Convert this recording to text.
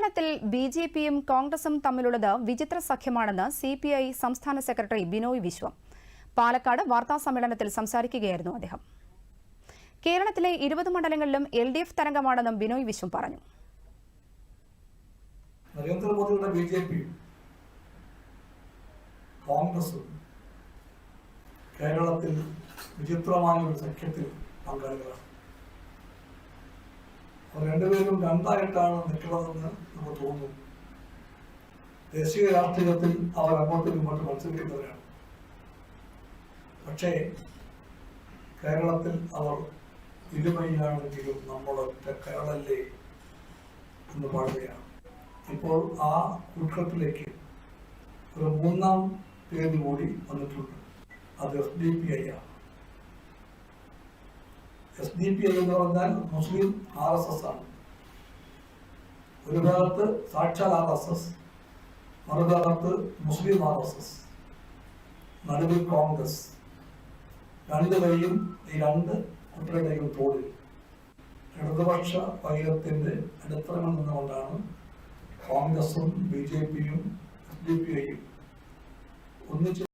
കേരളത്തിൽ B J പിയും കോൺഗ്രസും തമ്മിലുള്ളത് വിചിത്ര സഖ്യമാണെന്ന് സി പി ഐ സംസ്ഥാന സെക്രട്ടറി ബിനോയ് വിശ്വം. പാലക്കാട് വാർത്താ സമ്മേളനത്തിൽ സംസാരിക്കുകയായിരുന്നു അദ്ദേഹം. കേരളത്തിലെ ഇരുപത് മണ്ഡലങ്ങളിലും എൽ ഡി എഫ് തരംഗമാണെന്നും ബിനോയ് വിശ്വം പറഞ്ഞു. നരേന്ദ്രമോദിയുടെ ബി ജെ പി കോൺഗ്രസും കേരളത്തിൽ വിചിത്രമായ ഒരു സഖ്യത്തിൽ പങ്കാളികളാണ് രണ്ടുപേരും രണ്ടായിട്ടാണ് നിൽക്കുന്നതെന്ന് നമുക്ക് തോന്നുന്നു. ദേശീയ രാഷ്ട്രീയത്തിൽ അവർ അങ്ങോട്ടും ഇങ്ങോട്ടും മത്സരിക്കുന്നവരാണ്. പക്ഷേ കേരളത്തിൽ അവർ ഇരുമയിലാണെങ്കിലും നമ്മളൊറ്റ കേരളല്ലേ എന്ന് പാടുകയാണ് ഇപ്പോൾ ആ കൂട്ടത്തിലേക്ക് ഒരു മൂന്നാം തീയതി കൂടി വന്നിട്ടുണ്ട്. അത് എസ് ഡി പി ഐ ആണ്. എസ് ഡി പി എന്ന് പറഞ്ഞാൽ മുസ്ലിം ആർ എസ് എസ് ആണ്. ഒരു ഭാഗത്ത് സാക്ഷാൽ ആർ എസ് എസ് മറുഭാഗത്ത് മുസ്ലിം ആർ എസ് എസ് നടുവിൽ കോൺഗ്രസ്. രണ്ട് കൈയും ഈ രണ്ട് കുട്ടികളുടെയും തോളിൽ. ഇടതുപക്ഷ വൈരത്തിന്റെ അടിത്തറകൾ നിന്നുകൊണ്ടാണ് കോൺഗ്രസും ബി ജെ പിയും എസ് ഡി പി ഐയും ഒന്നിച്ച്